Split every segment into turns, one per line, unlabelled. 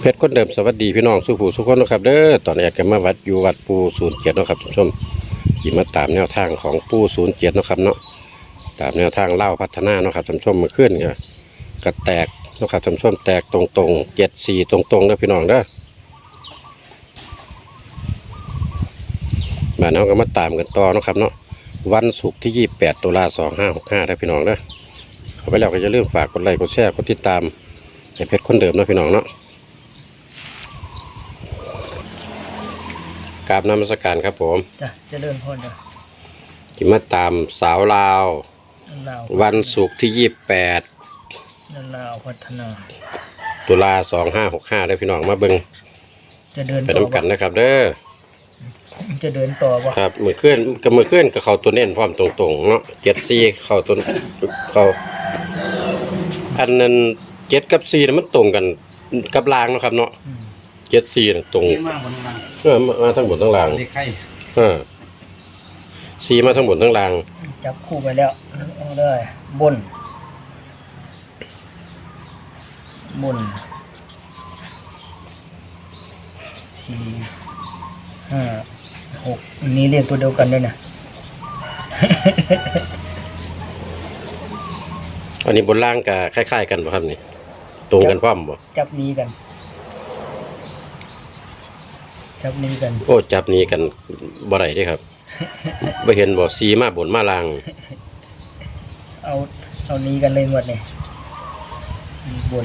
เพชรคนเดิมสวัสดีพี่น้องสุภูสุขคนนะครับเด้อตอนแอดกันมาวัดอยู่วัดปูศูนย์เจ็ดนะครับท่านผู้ชมยิมาตามแนวทางของปูศูนย์เจ็ดนะครับเนาะตามแนวทางเล่าพัฒนาเนาะครับท่านผู้ชมมาขึ้นก็กระแตกนะครับท่านผู้ชมแตกตรงตรงเจ็ดสี่ตรงๆเด้อพี่น้องเด้อบ้านเราก็มาตามกันต่อนะครับเนาะวันศุกร์ที่ยี่แปดตุลาสองห้าหกห้าได้พี่น้องเด้อเข้าไปแล้วก็อย่าลืมฝากกดไลค์กดแชร์กดติดตามให้เพชรคนเดิมนะพี่น้องเนาะ กราบนมัสการครับผม
จ้ะเจะเริ่มพรจ้ะ
ที่มาตามสาวลาว
ลาว
วันศุกร์ที่
ลาวพัฒนา
28ตุลา2565ได้พี่น้องมาเบิ่ง
จะเดิน
ไป
ต่อ
น้ำกันนะครับเด้อ
จะเดินต่อวะ
ครับมือเคลื่อนกับมือเคลื่อนกับเขาตัวเน้นพร้อมตรงๆเนาะเจ็ดซีเข้าตัวเขาอันนั้นเจ็ดกับซีน่ะมันตรงกันกับลางเนาะครับเนาะ
อืม
เจ็ดซีน่ะตรง
เยอะมากบนนั้น
เออมามาทั้งบนทั้งล่าง
เด็กไข่
เออซีมาทั้งบนทั้งล่าง
จับคู่ไปแล้วเอาเลยบน บนสี่ห้าหกอันนี้เรียกตัวเดียวกันด้วยนะ
อันนี้บนล่างก็คล้าย ๆ กันป่ะครับนี่ ตรงกันพร้อมบ่
จับนี้กัน จับนี้กัน
โอ้จับหนี้กันบ่ได้เด้ครับบ่เห็นบ่ซีมาบนมาล่าง
เอาเอานี้กันเลยหมดเนี่ยบน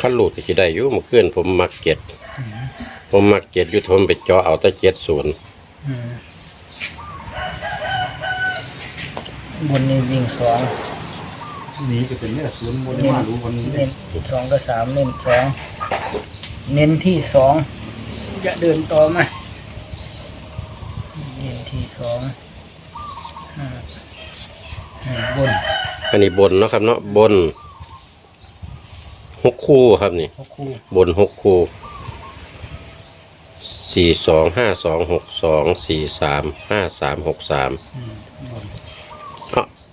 คันหลุดก็สิได้อยู่เมื่อคืนผมมักเก็ดผมมักเก็ดอยู่ผมไปเจาะเอาแต่เจ็ดศูนย์
อืม บนนี้วิ่งสอง
หนีก็เป็นเนี่ยศูนย์บน
เน้น
มาดูวันนี้
เน้นสองกับสามเน้นสองเน้นที่สองจะเดินต่อมาเน้นที่สองห้าห้าบน
อันนี้บนเนาะครับเนาะบนหกคู่ครับนี่
หกคู่
บนหกคู่สี่สองห้าสองหกสองสี่สามห้าสามหกสาม
อืมบน
อ๋อ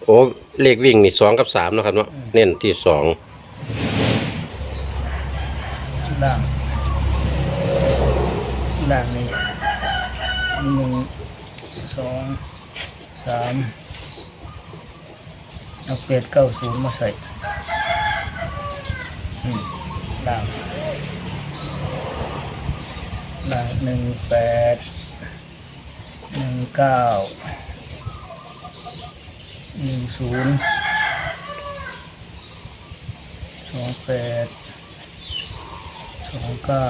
โอ้เลขวิ่งนี่สองกับสามเนาะครับเนาะเน้นที่สอง
ล่างล่างนี่หนึ่งสองสามเอาเปดเก้าศูนย์มาใส่อืมล่างล่างหนึ่งแปดหนึ่งเก้า หนึ่งศูนย์สองแปดสองเก้า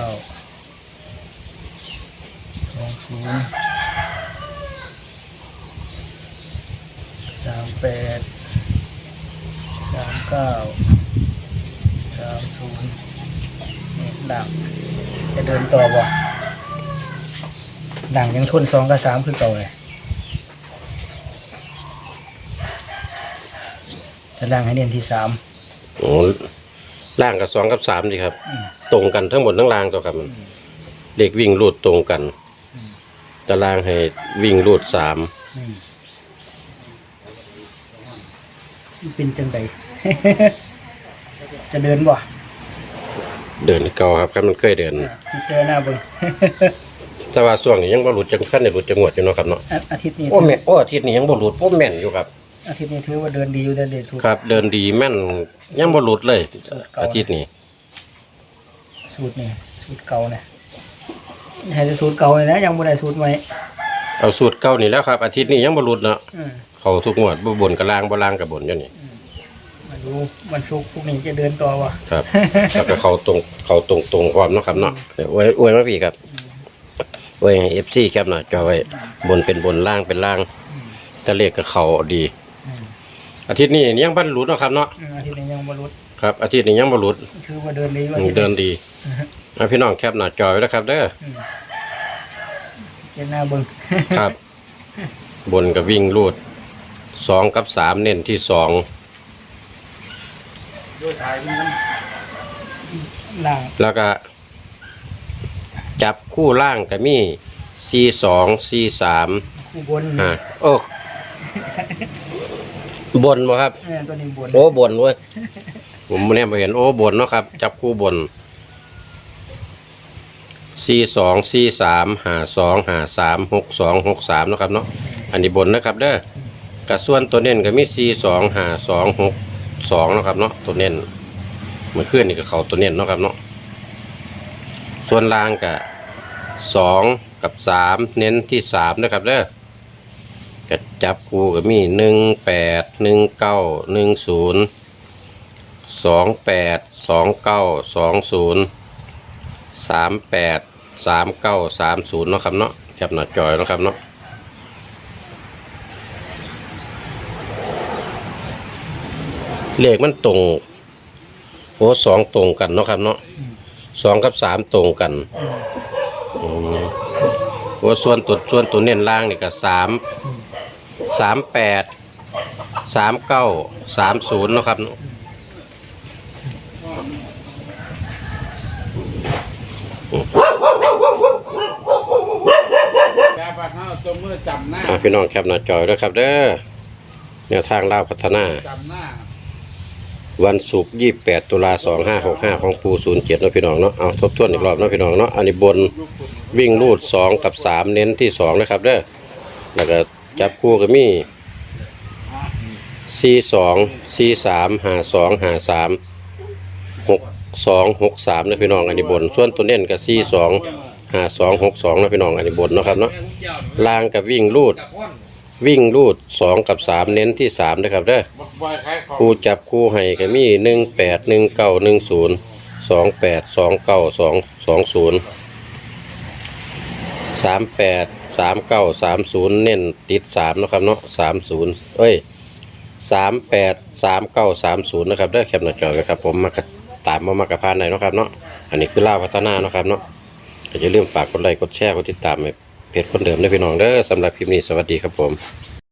สองศูนย์สามแปดสามเก้าสามศูนย์ดังจะเดินต่อบ่ดังยังชนสองกับสามคือเก่าเลย จะดังให้เน้นที่สาม
โอ้ล่างกับสองกับสามดีครับ
อืม
ตรงกันทั้งหมดทั้งล่างตัวครับเด็กวิ่งรูดตรงกัน
อืม
ตารางให้วิ่งรูดสาม
อืมเป็นจังได จะเดินบ่
เดินเก่าครับครับมันเคยเดิน
พิจารณาเบิ่ง
แต่ว่าช่วงนี้ยังบ่หลุดจังขั้นในหลุดจังหวดอยู่เนาะครับเนาะ
อาอาทิตย์นี้
โอ้แม่นโอ้อาทิตย์นี้ยังบ่หลุดโอ้แม่นอยู่ครับ
อาทิตย์นี้ถือว่าเดินดีอยู่แต่เด็ดถูก
ครับ เดินดีแม่นยังบ่หลุดเลยอาทิตย์นี้
สูตรนี่สูตรเก่าเนี่ยให้แต่สูตรเก่าเลยนะยังบ่ได้สูตรใหม่
เอาสูตรเก่านี่แล้วครับ อาทิตย์นี้ยังบ่หลุดเนาะ
อืม
เขาทุกงวดบ่บนกับล่างบ่ล่างกับบนอยู่นี่
มาดูวันศุกร์พวกนี้จะเดินต่อวะ
ครับ แล้วก็เขาตรงเขาตรงตรงความเนาะครับเนาะเดี๋ยวอวยอวยมาพี่ครับอวยให้ FC แคปหน่อยจอไว้บนเป็นบนล่างเป็นล่างถ้าเลขกับเขาดี
อืม
อาทิตย์นี้ยังบ่หลุดเนาะครับเนาะ
อืมอาทิตย์นี้ยังบ่รุด
ครับอาทิตย์นี้ยังบ่หลุด
ถือว่าเดินดีว่า
เดินดีเอาพี่น้องแคปหน้าจอไว้แล้วครับเด้อ
เจาหน้าเบิ่ง
ครับ บนกับวิ่งรูดสองกับสามเน้นที่สอง
ด้วยถ่ายมันนั้น
ล่าง
แล้วก็ จับคู่ล่างก็มีสี่สองสี่สาม
คู่บน
อ่าโอ้ บนบ่ครับ
แม่นตัวนี้บน
โอ้บนเว้ยผมเนี่ยมาเห็นโอ้บนเนาะครับ จับคู่บนสี่สองสี่สามหาสองหาสามหกสองหกสามนาะครับเนาะอันนี้บนนะครับเด้อกระส่วนตัวเน้นก็มีสี่สองหาสองหกสองนาะครับเนาะตัวเน้นเมื่อคืนนี่ก็เขาตัวเน้นเนาะครับเนาะส่วนล่างก็สองกับสามเน้นที่สามนะครับเด้อ ก็จับคู่ก็มีหนึ่งแปดหนึ่งเก้าหนึ่งศูนย์สองแปดสองเก้าสองศูนย์สามแปดสามเก้าสามศูนย์เนาะครับเนาะจับหน้าจอยเนาะครับเนาะเลขมันตรงโอ้สองตรงกันเนาะครับเนาะสองกับสามตรงกันโอ้ส่วนตัวส่วนตัวเน้นล่างนี่ก็สาม สามแปดสามเก้าสามศูนย์นาะครับ
แค่บ้านเฮาตัวมือจำหน้า
อ่าพี่น้องแคปหน้าจอยด้วยครับเด้อแนวทางเล่าวพัฒนา
จำหน้า
วันศุกร์ยี่แปดตุลาสองห้าหกห้าของปูศูนย์เจ็ดนาะพี่น้องเนาะเอาทบทวนอีกรอบเนาะพี่น้องเนาะอันนี้บน
ลูกคุณ
วิ่งรูดสองกับสามเน้นที่สองนะครับเด้อแล้วก็ จับคู่ก็มีสี่สองสี่สามหาสองหาสามหกสองหกสามนะพี่น้องอันนี้บน ส่วนตัวเน้นกับสี่สองหาสองหกสองนะพี่น้องอันนี้บนเนาะครับเนาะลางกับวิ่งรูด วิ่งรูดสองกับสามเน้นที่สามนะครับเด้อคู่จับคู่ให้ก็มีหนึ่งแปดหนึ่งเก้าหนึ่งศูนย์สองแปดสองเก้าสองสองศูนย์สามแปด สามเก้าสามศูนย์เน้นติดสามนะครับเนาะสามศูนย์เอ้ยสามแปดสามเก้าสามศูนย์นะครับได้แคปหน้าจอไว้ครับผมมาตามมามากระพานไหนนะครับเนาะอันนี้คือล่าพัฒนาเนาะครับเนาะอย่าลืมฝากกดไลค์กดแชร์กดติดตามเพจคนเดิมด้วยพี่น้องเด้อสำหรับคลิปนี้สวัสดีครับผม